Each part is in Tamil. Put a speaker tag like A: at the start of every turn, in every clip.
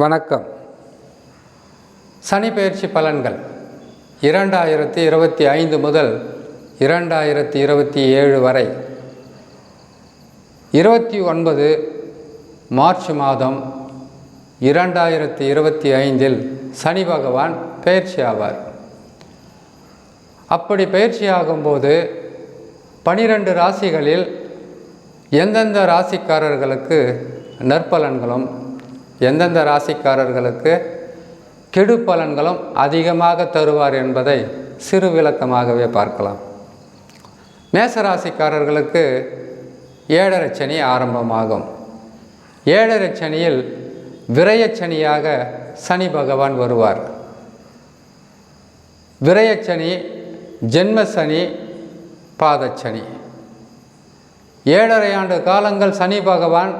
A: வணக்கம். சனி பயிற்சி பலன்கள். இரண்டாயிரத்தி இருபத்தி ஐந்து முதல் இரண்டாயிரத்தி இருபத்தி ஏழு வரை. இருபத்தி ஒன்பது மார்ச் மாதம் இரண்டாயிரத்தி இருபத்தி ஐந்தில் சனி பகவான் பெயர்ச்சி ஆவார். அப்படி பயிற்சி ஆகும்போது பனிரெண்டு ராசிகளில் எந்தெந்த ராசிக்காரர்களுக்கு நற்பலன்களும் எந்தெந்த ராசிக்காரர்களுக்கு கெடு பலன்களும் அதிகமாக தருவார் என்பதை சிறு விளக்கமாகவே பார்க்கலாம். மேச ராசிக்காரர்களுக்கு ஏழரை சனி ஆரம்பமாகும். ஏழரை சனியில் விரயச்சனியாக சனி பகவான் வருவார். விரயச்சனி ஜென்மசனி பாதச்சனி. ஏழரை ஆண்டு காலங்கள் சனி பகவான்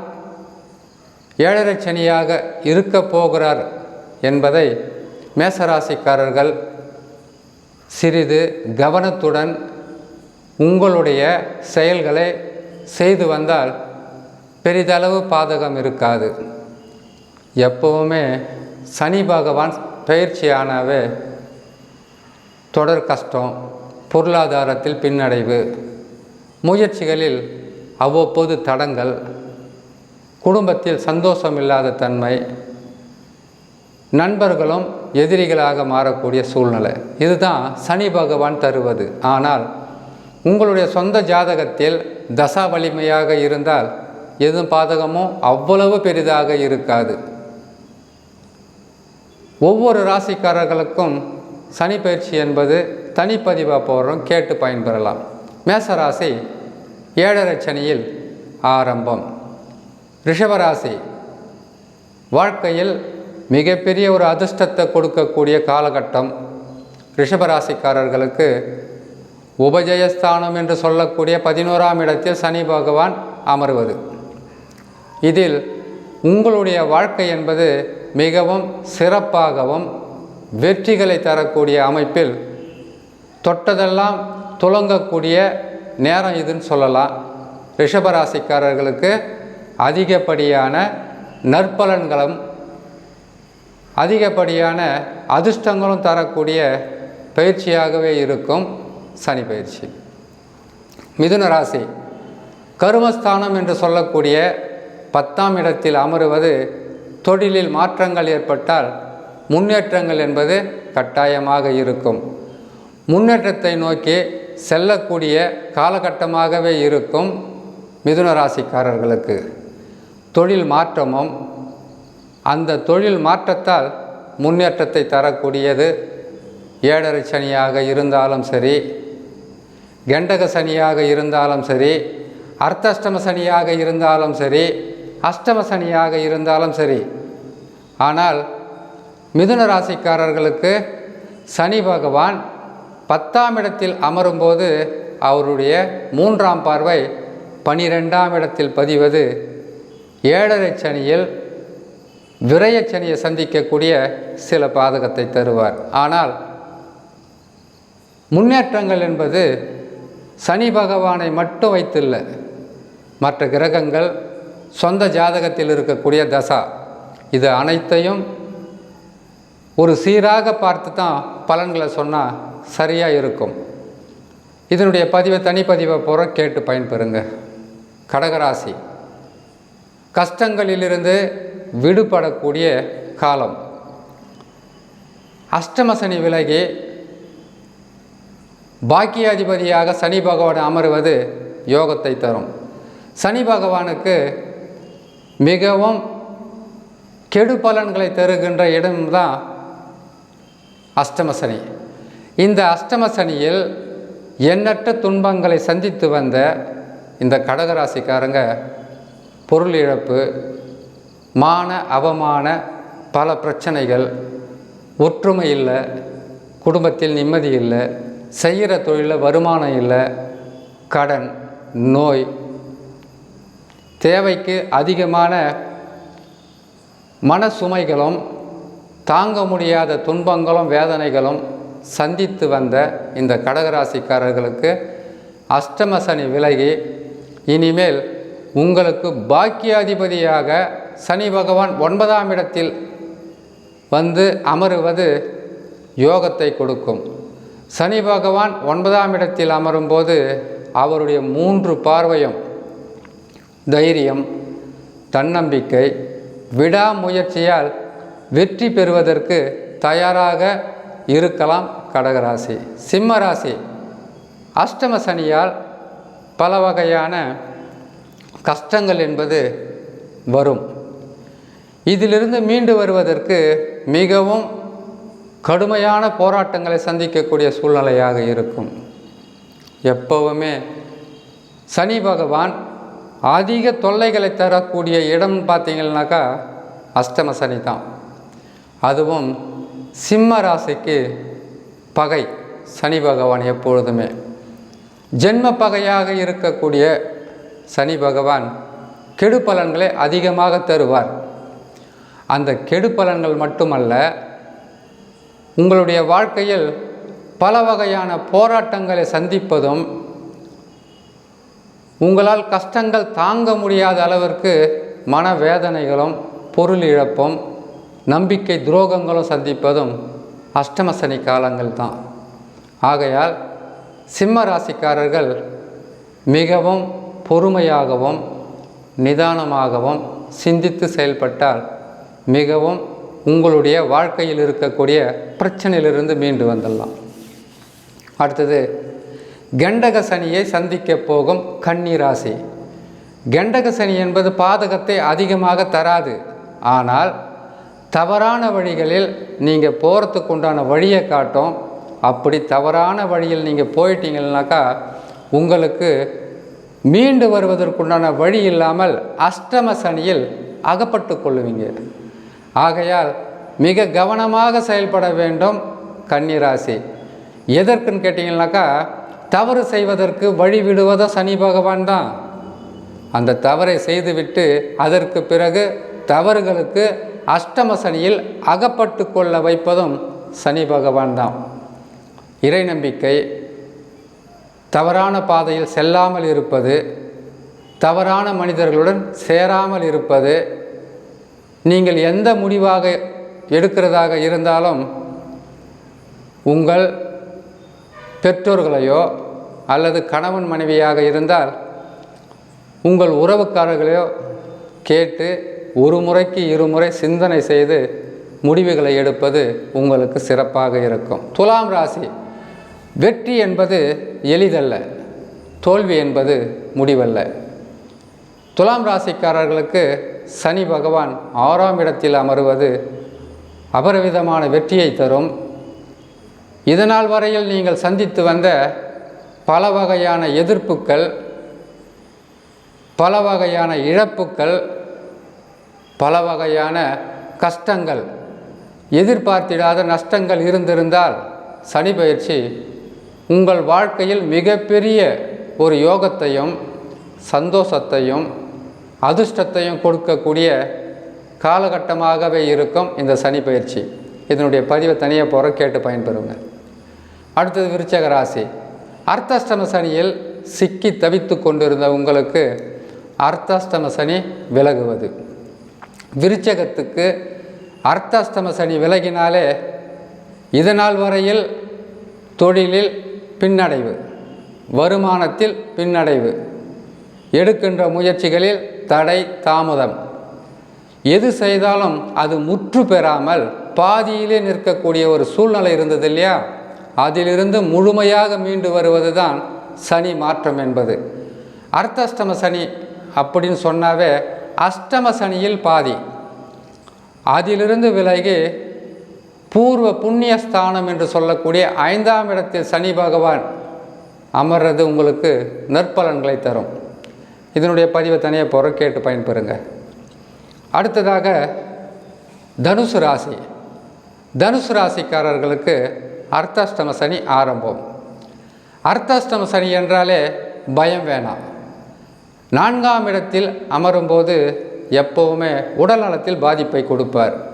A: ஏழரை சனியாக இருக்க போகிறார் என்பதை மேசராசிக்காரர்கள் சிறிது கவனத்துடன் உங்களுடைய செயல்களை செய்து வந்தால் பெரிதளவு பாதகம் இருக்காது. எப்பவுமே சனி பகவான் பயிற்சியானாவே தொடர் கஷ்டம் பொருளாதாரத்தில் பின்னடைவு முயற்சிகளில் அவ்வப்போது தடங்கள் குடும்பத்தில் சந்தோஷம் இல்லாத தன்மை நண்பர்களும் எதிரிகளாக மாறக்கூடிய சூழ்நிலை. இதுதான் சனி பகவான் தருவது. ஆனால் உங்களுடைய சொந்த ஜாதகத்தில் தசா வலிமையாக இருந்தால் எதுவும் பாதகமும் அவ்வளவு பெரிதாக இருக்காது. ஒவ்வொரு ராசிக்காரர்களுக்கும் சனி பயிற்சி என்பது தனிப்பதிவாக போகிறோம் கேட்டு பயன்பெறலாம். மேசராசி ஏழரை சனியில் ஆரம்பம். ரிஷபராசி வாழ்க்கையில் மிகப்பெரிய ஒரு அதிர்ஷ்டத்தை கொடுக்கக்கூடிய காலகட்டம் ரிஷபராசிக்காரர்களுக்கு. உபஜயஸ்தானம் என்று சொல்லக்கூடிய பதினோராம் இடத்தில் சனி பகவான் அமர்வது. இதில் உங்களுடைய வாழ்க்கை என்பது மிகவும் சிறப்பாகவும் வெற்றிகளை தரக்கூடிய அமைப்பில் தொட்டதெல்லாம் துலங்கக்கூடிய நேரம் இதுன்னு சொல்லலாம். ரிஷபராசிக்காரர்களுக்கு அதிகப்படியான நற்பலன்களும் அதிகப்படியான அதிர்ஷ்டங்களும் தரக்கூடிய பயிற்சியாகவே இருக்கும் சனி பயிற்சி. மிதுன ராசி கருமஸ்தானம் என்று சொல்லக்கூடிய பத்தாம் இடத்தில் அமருவது தொழிலில் மாற்றங்கள் ஏற்பட்டால் முன்னேற்றங்கள் என்பது கட்டாயமாக இருக்கும். முன்னேற்றத்தை நோக்கி செல்லக்கூடிய காலகட்டமாகவே இருக்கும் மிதுன ராசிக்காரர்களுக்கு. தொழில் மாற்றமும் அந்த தொழில் மாற்றத்தால் முன்னேற்றத்தை தரக்கூடியது. ஏழரை சனியாக இருந்தாலும் சரி கெண்டக சனியாக இருந்தாலும் சரி அர்த்தஷ்டம சனியாக இருந்தாலும் சரி அஷ்டம சனியாக இருந்தாலும் சரி. ஆனால் மிதுன ராசிக்காரர்களுக்கு சனி பகவான் பத்தாம் இடத்தில் அமரும்போது அவருடைய மூன்றாம் பார்வை பனிரெண்டாம் இடத்தில் பதிவது. ஏழரை சனியில் விரயச்சனியை சந்திக்கக்கூடிய சில பாதகத்தை தருவார். ஆனால் முன்னேற்றங்கள் என்பது சனி பகவானை மட்டும் வைத்தில்ல. மற்ற கிரகங்கள் சொந்த ஜாதகத்தில் இருக்கக்கூடிய தசா இது அனைத்தையும் ஒரு சீராக பார்த்து தான் பலன்களை சொன்னால் சரியாக இருக்கும். இதனுடைய பதிவை தனிப்பதிவை போகிற கேட்டு பயன்பெறுங்க. கடகராசி. கஷ்டங்களிலிருந்து விடுபடக்கூடிய காலம். அஷ்டம சனி விலகி பாக்கியாதிபதியாக சனி பகவான் அமருவது யோகத்தை தரும். சனி பகவானுக்கு மிகவும் கெடு பலன்களை தருகின்ற இடம்தான் அஷ்டம சனி. இந்த அஷ்டம சனியில் எண்ணற்ற துன்பங்களை சந்தித்து வந்த இந்த கடகராசிக்காரங்க பொருள் இழப்பு மான அவமான பல பிரச்சனைகள் ஒற்றுமை இல்லை குடும்பத்தில் நிம்மதி இல்லை செய்கிற தொழிலில் வருமானம் இல்லை கடன் நோய். தேவைக்கு அதிகமான மன சுமைகளும் தாங்க முடியாத துன்பங்களும் வேதனைகளும் சந்தித்து வந்த இந்த கடகராசிக்காரர்களுக்கு அஷ்டம சனி விலகி இனிமேல் உங்களுக்கு பாக்கியாதிபதியாக சனி பகவான் ஒன்பதாம் இடத்தில் வந்து அமருவது யோகத்தை கொடுக்கும். சனி பகவான் ஒன்பதாம் இடத்தில் அமரும்போது அவருடைய மூன்று பார்வையும் தைரியம் தன்னம்பிக்கை விடாமுயற்சியால் வெற்றி பெறுவதற்கு தயாராக இருக்கலாம் கடகராசி. சிம்ம ராசி. அஷ்டம சனியால் பல வகையான கஷ்டங்கள் என்பது வரும். இதிலிருந்து மீண்டு வருவதற்கு மிகவும் கடுமையான போராட்டங்களை சந்திக்கக்கூடிய சூழ்நிலையாக இருக்கும். எப்போவுமே சனி பகவான் அதிக தொல்லைகளை தரக்கூடிய இடம் பார்த்தீங்கன்னாக்கா அஷ்டம சனி தான். அதுவும் சிம்ம ராசிக்கு பகை சனி பகவான் எப்பொழுதுமே. ஜென்ம பகையாக இருக்கக்கூடிய சனி பகவான் கெடு பலன்களை அதிகமாக தருவார். அந்த கெடு பலன்கள் மட்டுமல்ல உங்களுடைய வாழ்க்கையில் பல வகையான போராட்டங்களை சந்திப்பதும் உங்களால் கஷ்டங்கள் தாங்க முடியாத அளவிற்கு மனவேதனைகளும் பொருள் இழப்பும் நம்பிக்கை துரோகங்களும் சந்திப்பதும் அஷ்டம சனி காலங்கள் தான். ஆகையால் சிம்ம ராசிக்காரர்கள் மிகவும் பொறுமையாகவும் நிதானமாகவும் சிந்தித்து செயல்பட்டால் மிகவும் உங்களுடைய வாழ்க்கையில் இருக்கக்கூடிய பிரச்சனையிலிருந்து மீண்டு வந்துடலாம். அடுத்தது கெண்டக சனியை சந்திக்க போகும் கன்னிராசி. கெண்டக சனி என்பது பாதகத்தை அதிகமாக தராது. ஆனால் தவறான வழிகளில் நீங்கள் போகிறதுக்கு உண்டான வழியை காட்டும். அப்படி தவறான வழியில் நீங்கள் போயிட்டீங்கன்னாக்கா உங்களுக்கு மீண்டு வருவதற்குண்டான வழி இல்லாமல் அஷ்டம சனியில் அகப்பட்டு கொள்ளுவீங்க. ஆகையால் மிக கவனமாக செயல்பட வேண்டும் கன்னிராசி. எதற்குன்னு கேட்டிங்கனாக்கா தவறு செய்வதற்கு வழி விடுவதோ சனி பகவான் தான். அந்த தவறை செய்துவிட்டு அதற்கு பிறகு தவறுகளுக்கு அஷ்டம சனியில் அகப்பட்டு கொள்ள வைப்பதும் சனி பகவான் தான். இறை நம்பிக்கை தவறான பாதையில் செல்லாமல் இருப்பது தவறான மனிதர்களுடன் சேராமல் இருப்பது நீங்கள் எந்த முடிவாக எடுக்கிறதாக இருந்தாலும் உங்கள் பெற்றோர்களையோ அல்லது கணவன் மனைவியாக இருந்தால் உங்கள் உறவுக்காரர்களையோ கேட்டு ஒரு முறைக்கு இருமுறை சிந்தனை செய்து முடிவுகளை எடுப்பது உங்களுக்கு சிறப்பாக இருக்கும். துலாம் ராசி. வெற்றி என்பது எளிதல்ல. தோல்வி என்பது முடிவல்ல. துலாம் ராசிக்காரர்களுக்கு சனி பகவான் ஆறாம் இடத்தில் அமருவது அபரவிதமான வெற்றியை தரும். இதனால் வரையில் நீங்கள் சந்தித்து வந்த பல வகையான எதிர்ப்புக்கள் பல வகையான இழப்புக்கள் பல வகையான கஷ்டங்கள். எதிர்பார்த்திடாத நஷ்டங்கள் இருந்திருந்தால் சனி பயிற்சி உங்கள் வாழ்க்கையில் மிகப்பெரிய ஒரு யோகத்தையும் சந்தோஷத்தையும் அதிர்ஷ்டத்தையும் கொடுக்கக்கூடிய காலகட்டமாகவே இருக்கும் இந்த சனி பயிற்சி. இதனுடைய பதிவை தனியாக போகிற கேட்டு பயன்பெறுங்க. அடுத்தது விருச்சக ராசி. அர்த்தாஷ்டம சனியில் சிக்கி தவித்து கொண்டிருந்த உங்களுக்கு அர்த்தாஷ்டம சனி விலகுவது. விருச்சகத்துக்கு அர்த்தாஷ்டம சனி விலகினாலே இதனால் வரையில் தொழிலில் பின்னடைவு. வருமானத்தில் பின்னடைவு. எடுக்கின்ற முயற்சிகளில் தடை தாமதம். எது செய்தாலும் அது முற்று பெறாமல் பாதியிலே நிற்கக்கூடிய ஒரு சூழ்நிலை இருந்தது இல்லையா? அதிலிருந்து முழுமையாக மீண்டு வருவது தான் சனி மாற்றம் என்பது. அர்த்தஷ்டம சனி அப்படின்னு சொன்னாவே அஷ்டம சனியில் பாதி. அதிலிருந்து விலகி பூர்வ புண்ணிய ஸ்தானம் என்று சொல்லக்கூடிய ஐந்தாம் இடத்தில் சனி பகவான் அமர்றது உங்களுக்கு நற்பலன்களை தரும். இதனுடைய பதிவை தனியாக போகிற கேட்டு பயன்பெறுங்க. அடுத்ததாக தனுசு ராசி. தனுசு ராசிக்காரர்களுக்கு அர்த்தாஷ்டம சனி ஆரம்பம். அர்த்தாஷ்டம சனி என்றாலே பயம் வேணாம். நான்காம் இடத்தில் அமரும்போது எப்போவுமே உடல் நலத்தில் பாதிப்பை கொடுப்பார்.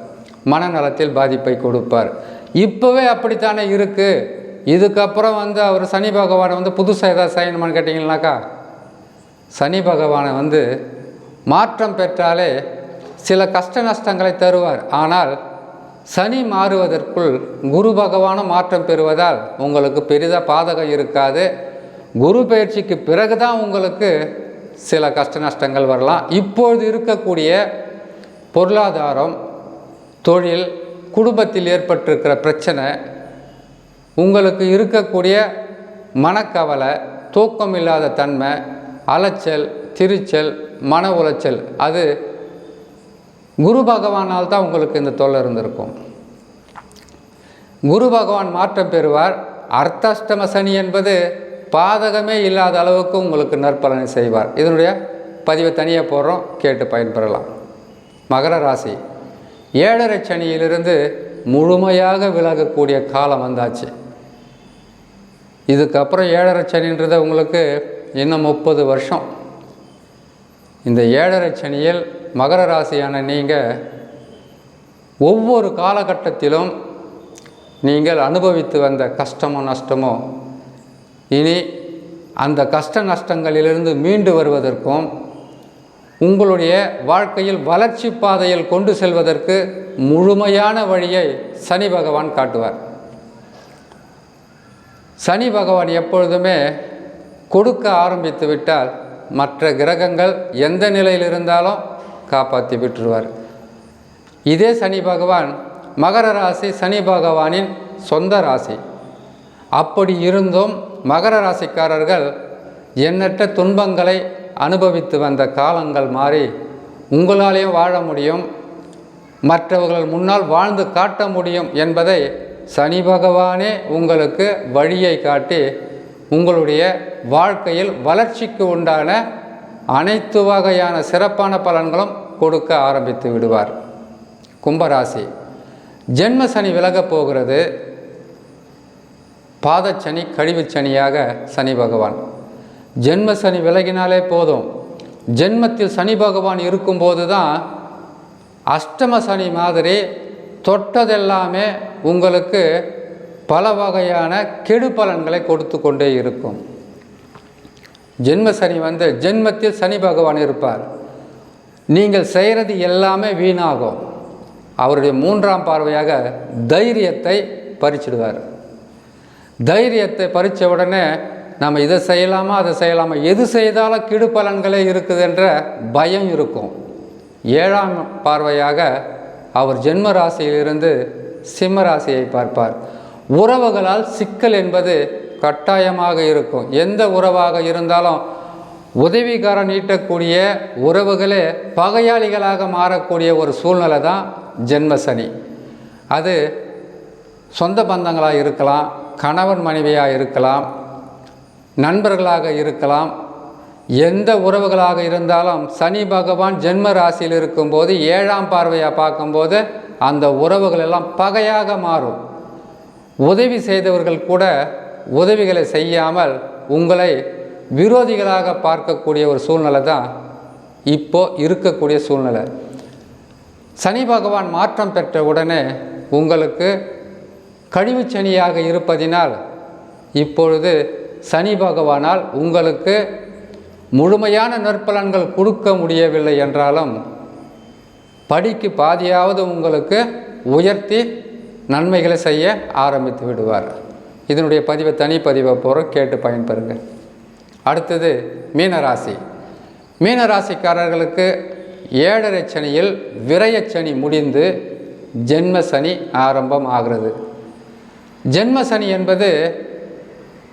A: மனநலத்தில் பாதிப்பை கொடுப்பார். இப்போவே அப்படித்தானே இருக்குது இதுக்கப்புறம் வந்து அவர் சனி பகவானை வந்து புதுசாக ஏதாவது செய்யணுமான்னு கேட்டிங்கனாக்கா சனி பகவானை வந்து மாற்றம் பெற்றாலே சில கஷ்ட நஷ்டங்களை தருவார். ஆனால் சனி மாறுவதற்குள் குரு பகவானும் மாற்றம் பெறுவதால் உங்களுக்கு பெரிதாக பாதகம் இருக்காது. குரு பயிற்சிக்கு பிறகு தான் உங்களுக்கு சில கஷ்ட நஷ்டங்கள் வரலாம். இப்பொழுது இருக்கக்கூடிய பொருளாதாரம் தொழில் குடும்பத்தில் ஏற்பட்டிருக்கிற பிரச்சனை உங்களுக்கு இருக்கக்கூடிய மனக்கவலை தூக்கம் இல்லாத தன்மை அலைச்சல் திருச்சல் மன உளைச்சல் அது குரு பகவானால் தான் உங்களுக்கு இந்த தொல்லை இருந்திருக்கும். குரு பகவான் மாற்றம் பெறுவார். அர்த்தாஷ்டம சனி என்பது பாதகமே இல்லாத அளவுக்கு உங்களுக்கு நற்பலனை செய்வார். இதனுடைய பதிவை தனியாக போடுறோம் கேட்டு பயன்பெறலாம். மகர ராசி. ஏழரை சனியிலிருந்து முழுமையாக விலகக்கூடிய காலம் வந்தாச்சு. இதுக்கப்புறம் ஏழரை சனின்றது உங்களுக்கு இன்னும் முப்பது வருஷம். இந்த ஏழரை சனியில் மகர ராசியான நீங்கள் ஒவ்வொரு காலகட்டத்திலும் நீங்கள் அனுபவித்து வந்த கஷ்டமோ நஷ்டமோ இனி அந்த கஷ்ட நஷ்டங்களிலிருந்து மீண்டு வருவதற்கும் உங்களுடைய வாழ்க்கையில் வளர்ச்சி பாதையில் கொண்டு செல்வதற்கு முழுமையான வழியை சனி பகவான் காட்டுவார். சனி பகவான் எப்பொழுதுமே கொடுக்க ஆரம்பித்து விட்டால் மற்ற கிரகங்கள் எந்த நிலையில் இருந்தாலும் காப்பாற்றி விட்டுருவார். இதே சனி பகவான் மகர ராசி சனி பகவானின் சொந்த ராசி. அப்படி இருந்தும் மகர ராசிக்காரர்கள் எண்ணற்ற துன்பங்களை அனுபவித்து வந்த காலங்கள் மாறி உங்களாலேயும் வாழ முடியும். மற்றவர்கள் முன்னால் வாழ்ந்து காட்ட முடியும் என்பதை சனி பகவானே உங்களுக்கு வழியை காட்டி உங்களுடைய வாழ்க்கையில் வளர்ச்சிக்கு உண்டான அனைத்து வகையான சிறப்பான பலன்களும் கொடுக்க ஆரம்பித்து விடுவார். கும்பராசி ஜென்ம சனி விலகப் போகிறது. பாதச்சனி கழிவுச் சனியாக சனி பகவான். ஜென்ம சனி விலகினாலே போதும். ஜென்மத்தில் சனி பகவான் இருக்கும்போது தான் அஷ்டம சனி மாதிரி தொட்டதெல்லாமே உங்களுக்கு பல வகையான கெடு பலன்களை கொடுத்து கொண்டே இருக்கும். ஜென்ம சனி வந்து ஜென்மத்தில் சனி பகவான் இருப்பார். நீங்கள் செய்கிறது எல்லாமே வீணாகும். அவருடைய மூன்றாம் பார்வையாக தைரியத்தை பறிச்சிடுவார். தைரியத்தை பறித்த உடனே நம்ம இதை செய்யலாமா அதை செய்யலாமா? எது செய்தாலும் கெடு பலன்களே இருக்குது என்ற பயம் இருக்கும். ஏழாம் பார்வையாக அவர் ஜென்ம ராசியிலிருந்து சிம்ம ராசியை பார்ப்பார். உறவுகளால் சிக்கல் என்பது கட்டாயமாக இருக்கும். எந்த உறவாக இருந்தாலும் உதவிகாரம் நீட்டக்கூடிய உறவுகளே பகையாளிகளாக மாறக்கூடிய ஒரு சூழ்நிலை தான் ஜென்மசனி அது சொந்த பந்தங்களாக இருக்கலாம் கணவன் மனைவியாக இருக்கலாம் நண்பர்களாக இருக்கலாம். எந்த உறவுகளாக இருந்தாலும் சனி பகவான் ஜென்ம ராசியில் இருக்கும்போது ஏழாம் பார்வையாக பார்க்கும்போது அந்த உறவுகள் எல்லாம் பகையாக மாறும். உதவி செய்தவர்கள் கூட உதவிகளை செய்யாமல் உங்களை விரோதிகளாக பார்க்கக்கூடிய ஒரு சூழ்நிலை தான் இப்போது இருக்கக்கூடிய சூழ்நிலை. சனி பகவான் மாற்றம் பெற்ற உடனே உங்களுக்கு கழிவுச் சனியாக இருப்பதினால் இப்பொழுது சனி பகவானால் உங்களுக்கு முழுமையான நற்பலன்கள் கொடுக்க முடியவில்லை என்றாலும் படிக்கு பாதியாவது உங்களுக்கு உயர்த்தி நன்மைகளை செய்ய ஆரம்பித்து விடுவார். இதனுடைய பதிவை தனி பதிவை கேட்டு பயன்பெறுங்க. அடுத்தது மீனராசி. மீனராசிக்காரர்களுக்கு ஏழரை சனியில் விரயச்சனி முடிந்து ஜென்ம சனி ஆரம்பம் ஆகிறது. ஜென்ம சனி என்பது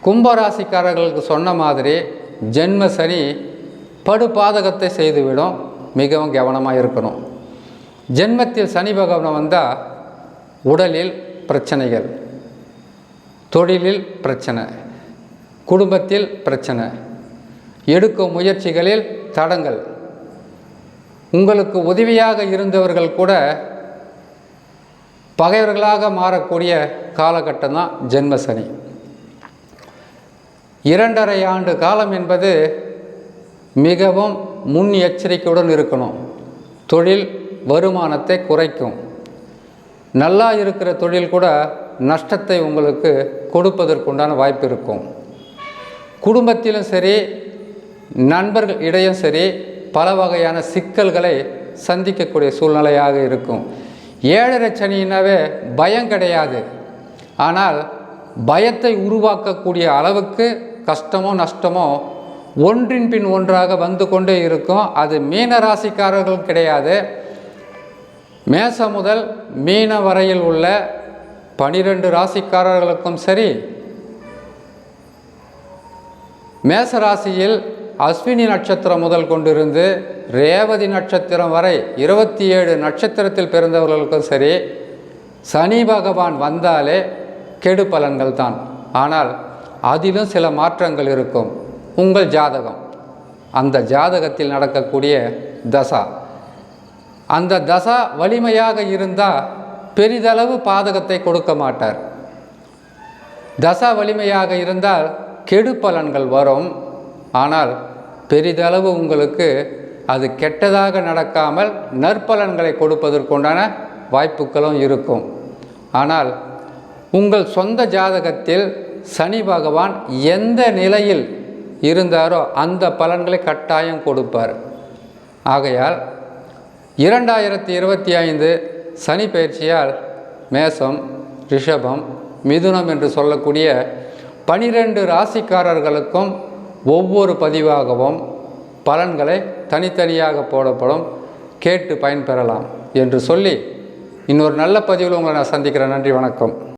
A: கும்பராசிக்காரர்களுக்கு சொன்ன மாதிரி ஜென்ம சனி படுபாதகத்தை செய்துவிடும் மிகவும் கவனமாக இருக்கணும். ஜென்மத்தில் சனி பகவான் வந்தால் உடலில் பிரச்சனைகள் தொழிலில் பிரச்சனை குடும்பத்தில் பிரச்சனை எடுக்கும் முயற்சிகளில் தடங்கள். உங்களுக்கு உதவியாக இருந்தவர்கள் கூட பகைவர்களாக மாறக்கூடிய காலகட்டம் தான் ஜென்ம சனி. இரண்டரை ஆண்டு காலம் என்பது மிகவும் முன் எச்சரிக்கையுடன் இருக்கணும். தொழில் வருமானத்தை குறைக்கும். நல்லா இருக்கிற தொழில் கூட நஷ்டத்தை உங்களுக்கு கொடுப்பதற்குண்டான வாய்ப்பு இருக்கும். குடும்பத்திலும் சரி நண்பர்கள் இடையும் சரி பல வகையான சிக்கல்களை சந்திக்கக்கூடிய சூழ்நிலையாக இருக்கும். ஏழரை சனினாவே பயம் கிடையாது. ஆனால் பயத்தை உருவாக்கக்கூடிய அளவுக்கு கஷ்டமோ நஷ்டமோ ஒன்றின் பின் ஒன்றாக வந்து கொண்டே இருக்கும். அது மீன ராசிக்காரர்கள் கிடையாது. மேசம் முதல் மீன வரையில் உள்ள பனிரெண்டு ராசிக்காரர்களுக்கும் சரி. மேச ராசியில் அஸ்வினி நட்சத்திரம் முதல் கொண்டிருந்து ரேவதி நட்சத்திரம் வரை இருபத்தி ஏழு நட்சத்திரத்தில் பிறந்தவர்களுக்கும் சரி. சனி பகவான் வந்தாலே கெடு பலன்கள் தான். ஆனால் அதிலும் சில மாற்றங்கள் இருக்கும். உங்கள் ஜாதகம். அந்த ஜாதகத்தில் நடக்கக்கூடிய தசா. அந்த தசா வலிமையாக இருந்தால் பெரிதளவு பாதகத்தை கொடுக்க மாட்டார். தசா வலிமையாக இருந்தால் கெடு பலன்கள் வரும். ஆனால் பெரிதளவு உங்களுக்கு அது கெட்டதாக நடக்காமல் நற்பலன்களை கொடுப்பதற்குண்டான வாய்ப்புகளும் இருக்கும். ஆனால் உங்கள் சொந்த ஜாதகத்தில் சனி பகவான் எந்த நிலையில் இருந்தாரோ அந்த பலன்களை கட்டாயம் கொடுப்பார். ஆகையால் இரண்டாயிரத்தி இருபத்தி ஐந்து சனி பயிற்சியால் மேசம் ரிஷபம் மிதுனம் என்று சொல்லக்கூடிய பனிரெண்டு ராசிக்காரர்களுக்கும் ஒவ்வொரு பதிவாகவும் பலன்களை தனித்தனியாக போடப்படும். கேட்டு பயன்பெறலாம் என்று சொல்லி இன்னொரு நல்ல பதிவில் உங்களை நான் சந்திக்கிறேன். நன்றி வணக்கம்.